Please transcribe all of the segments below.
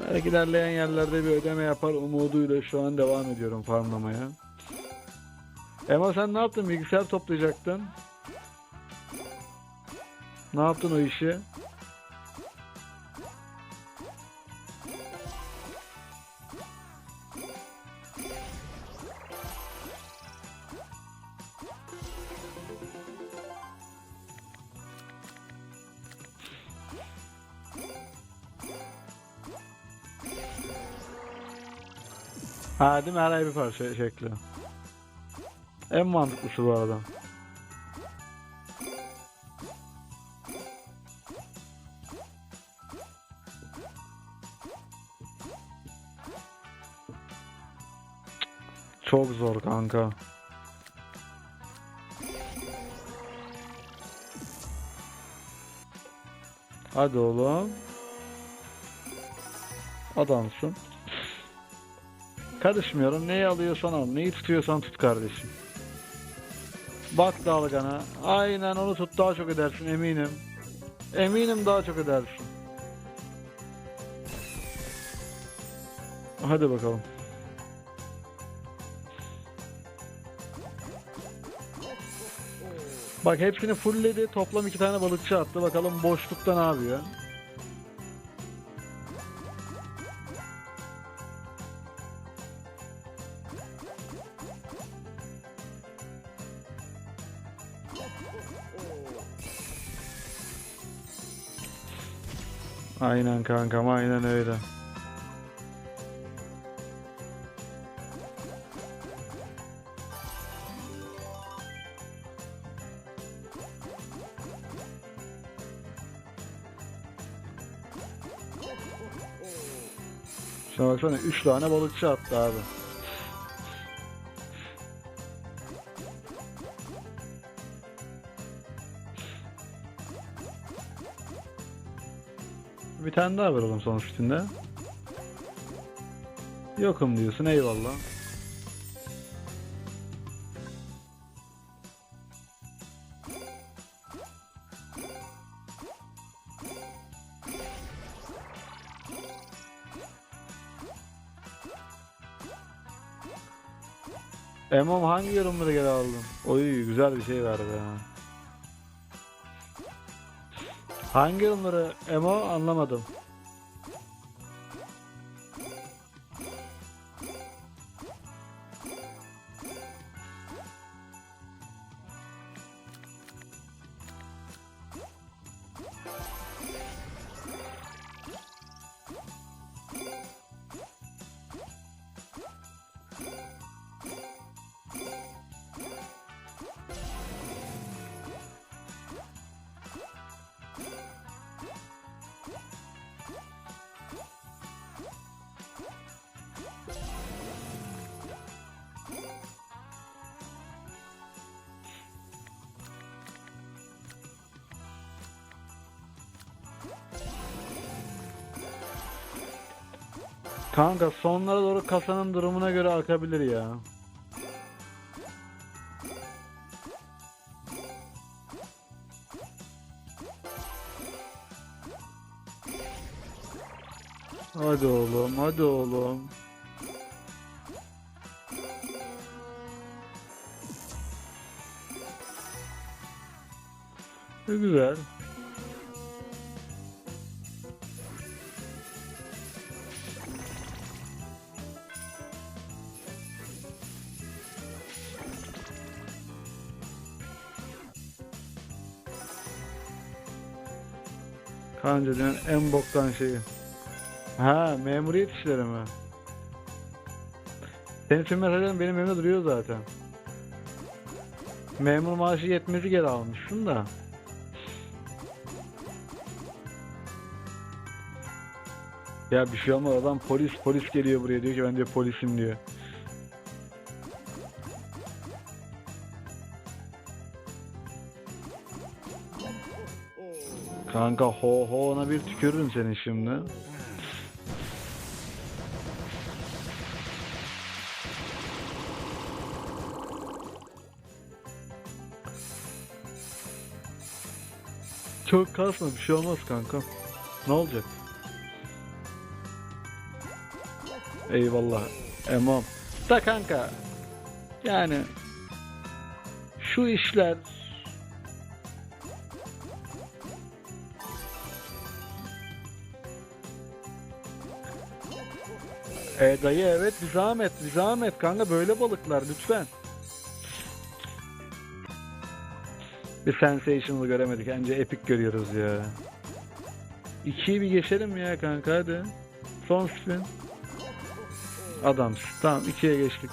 Belki ilerleyen yerlerde bir ödeme yapar umuduyla şu an devam ediyorum farmlamaya. Ema sen ne yaptın? Bilgisayar toplayacaktın. Ne yaptın o işi? Ha değil mi? Her ay bir parça şekli. En mantıklısı bu arada. Çok zor kanka. Hadi oğlum. Adamsın. Karışmıyorum. Neyi alıyorsan al. Neyi tutuyorsan tut kardeşim. Bak dalgana. Aynen onu tut daha çok edersin eminim. Eminim daha çok edersin. Hadi bakalım. Bak hepsini fullledi. Toplam iki tane balıkçı attı. Bakalım boşlukta ne yapıyor. Aynen kankam aynen öyle. Şuna baksana 3 tane balıkçı attı abi. Tane daha verelim sonuç üstünde. Yokum diyorsun eyvallah. Emom hangi yorumları geri aldın? Oy güzel bir şey verdi ha. Hangi yorumları Emo anlamadım. Kanka sonlara doğru kasanın durumuna göre akabilir ya. Hadi oğlum, hadi oğlum. Ne güzel. Kanca'nın en boktan şeyi. Ha memuriyet işleri mi? Senin tüm mesajların benim önümde duruyor zaten. Memur maaşı yetmezi geri almışsın da. Ya bir şey olmaz adam polis polis geliyor buraya diyor ki ben diyor polisim diyor. Kanka ho ho ona bir tükürürüm seni şimdi. Çok kasma bir şey olmaz kanka. Ne olacak? Eyvallah. Emom. Da kanka. Yani şu işler E dayı evet bir zahmet bir zahmet kanka böyle balıklar lütfen. Bir sensation'ı göremedik anca epic görüyoruz ya. İkiyi bir geçelim ya kanka hadi. Son spin. Adamsın. Tamam ikiye geçtik.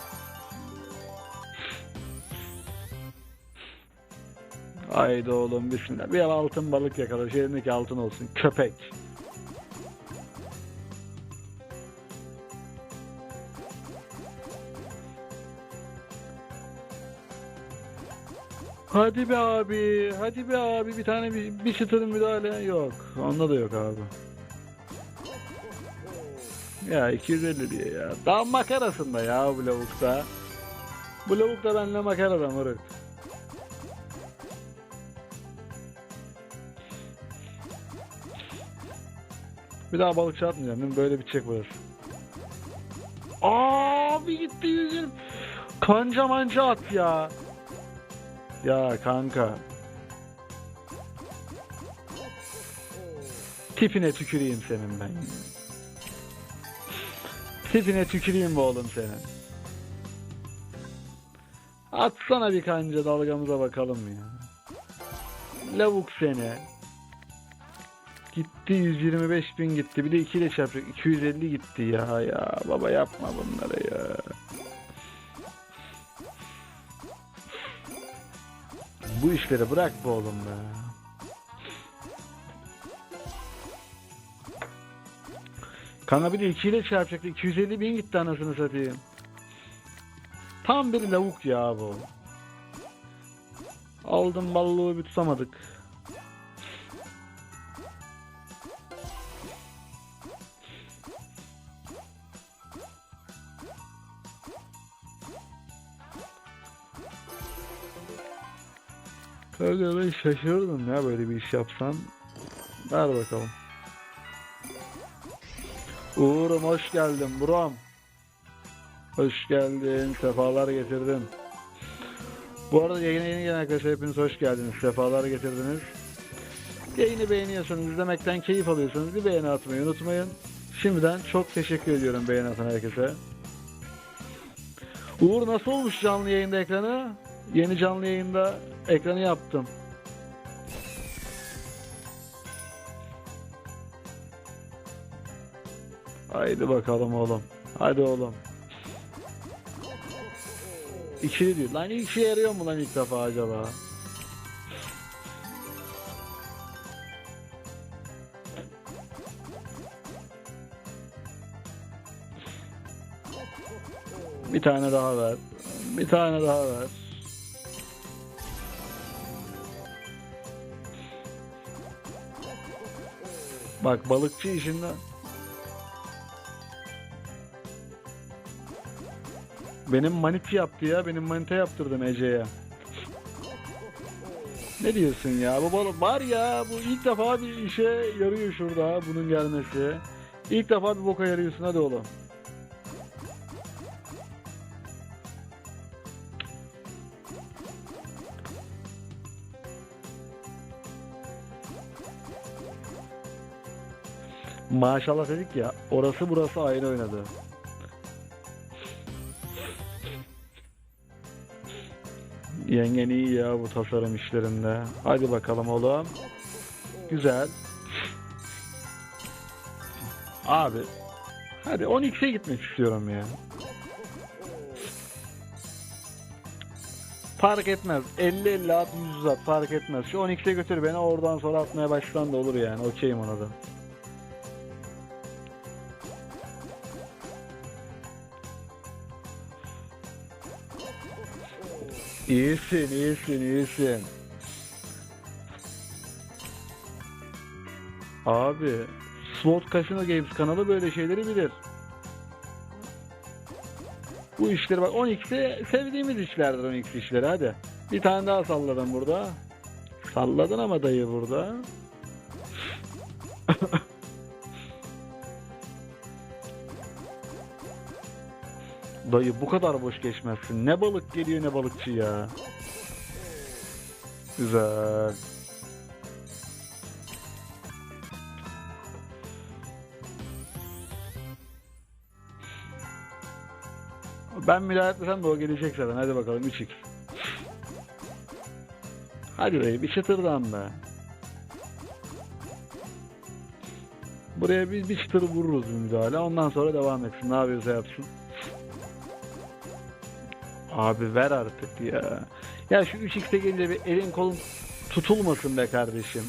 Haydi oğlum bismillah. Bir altın balık yakala. Şu elindeki altın olsun. Köpek. Hadi be abi. Hadi be abi. Bir tane bir, bir çıtırın müdahale yok. Onda da yok abi. Ya 250 diye ya. Daha makarasında ya bu lavukta. Bu lavuk da benimle makarada mırık. Bir daha balıkçı atmayacağım değil? Böyle bitecek burası. Abi gitti yüzüm. Kanca manca at ya. Ya kanka. Tipine tüküreyim senin ben. Tipine tüküreyim bu oğlum senin. Atsana bir kanca dalgamıza bakalım ya. Lavuk seni. Gitti 125 bin gitti. Bir de 2 ile çarpacak. 250 gitti ya ya. Baba yapma bunları ya. Bu işleri bırak bu oğlum be. Kana bir de 2 ile çarpacaktı. 250 bin gitti anasını satayım. Tam bir lavuk ya bu. Aldım ballığı bir tutamadık. Kanka ben şaşırdım ya böyle bir iş yapsan. Ver bakalım. Uğur'um hoş geldin buram. Hoş geldin, sefalar getirdin. Bu arada yayına yeni gelen arkadaşlar hepiniz hoş geldiniz, sefalar getirdiniz. Yayını beğeniyorsanız, izlemekten keyif alıyorsanız bir beğeni atmayı unutmayın. Şimdiden çok teşekkür ediyorum beğeni atan herkese. Uğur nasıl olmuş canlı yayında ekranı? Yeni canlı yayında ekranı yaptım. Haydi bakalım oğlum. Hadi oğlum. İkili diyor. Lan işe yarıyor mu lan ilk defa acaba? Bir tane daha ver. Bir tane daha ver. Bak balıkçı işinde benim maniti yaptı ya. Benim manita yaptırdım Ece'ye. Ne diyorsun ya? Bu balık var ya. Bu ilk defa bir işe yarıyor şurada bunun gelmesi. İlk defa bir boka yarıyorsun hadi oğlum. Maşallah dedik ya. Orası burası aynı oynadı. Yengen iyi ya bu tasarım işlerinde. Hadi bakalım oğlum. Güzel. Abi. Hadi 12'ye gitmek istiyorum ya. Fark etmez. 50-50 at 100 at fark etmez. Şu 12'ye götür beni oradan sonra atmaya baştan da olur yani. Okeyim ona da. İyisin, iyisin, iyisin. Abi, Slot Casino Games kanalı böyle şeyleri bilir. Bu işleri bak 12'de sevdiğimiz işlerdir 12 işleri hadi. Bir tane daha salladım burada. Salladın ama dayı burada. Dayı bu kadar boş geçmezsin. Ne balık geliyor ne balıkçı ya. Güzel. Ben müdahale etmesem de o gelecek zaten. Hadi bakalım 3x. Hadi dayı bir çıtırdan be. Buraya bir, bir çıtır vururuz müdahale. Ondan sonra devam etsin. Ne yapıyorsa yapsın. Abi ver artık ya. Ya şu 3x'e gelince bir elin kolun tutulmasın be kardeşim.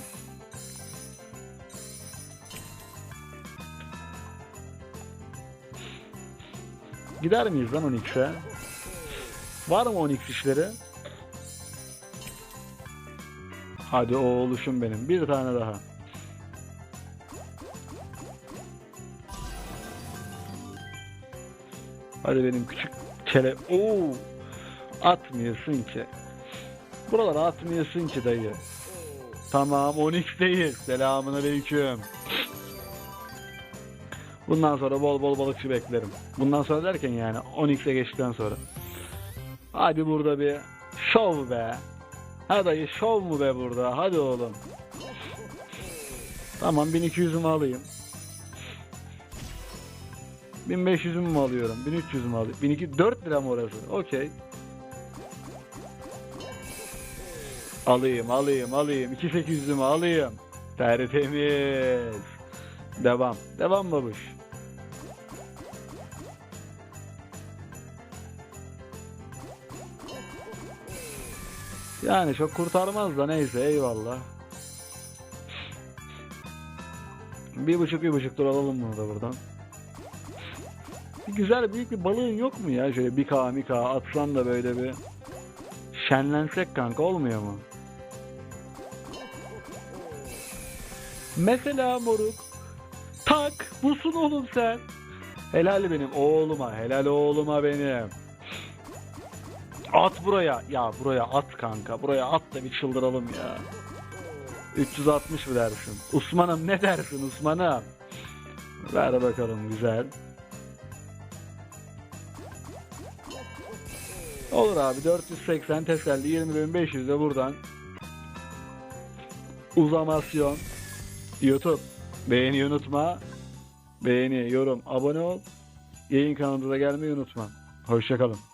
Gider miyiz lan 12'e? Var mı 12 işleri? Hadi o oluşum benim. Bir tane daha. Hadi benim küçük kele... Oo! Atmıyorsun ki. Buralara atmıyorsun ki dayı. Tamam 12'deyiz. Selamun aleyküm. Bundan sonra bol bol balıkçı beklerim. Bundan sonra derken yani 12'e geçtikten sonra. Hadi burada bir şov be. Ha dayı şov mu be burada? Hadi oğlum. Tamam 1200'ümü alayım. 1500'ümü mü alıyorum? 1300'ümü mü alıyorum? 1200 4 lira mı orası? Okey. Alayım, alayım, alayım. 2800'ümü alayım. Tertemiz. Devam. Devam babuş. Yani çok kurtarmaz da neyse eyvallah. Bir buçuk bir buçuk tur alalım bunu da buradan. Bir güzel büyük bir balığın yok mu ya? Şöyle bir k k atsan da böyle bir şenlensek kanka olmuyor mu? Mesela moruk. Tak busun oğlum sen. Helal benim oğluma. Helal oğluma benim. At buraya. Ya buraya at kanka. Buraya at da bir çıldıralım ya. 360 mı dersin? Osman'ım ne dersin Osman'ım? Ver bakalım güzel. Olur abi 480 teselli 20.500 de buradan. Uzamasyon. YouTube. Beğeni unutma. Beğeni, yorum, abone ol. Yayın kanalımıza gelmeyi unutma. Hoşçakalın.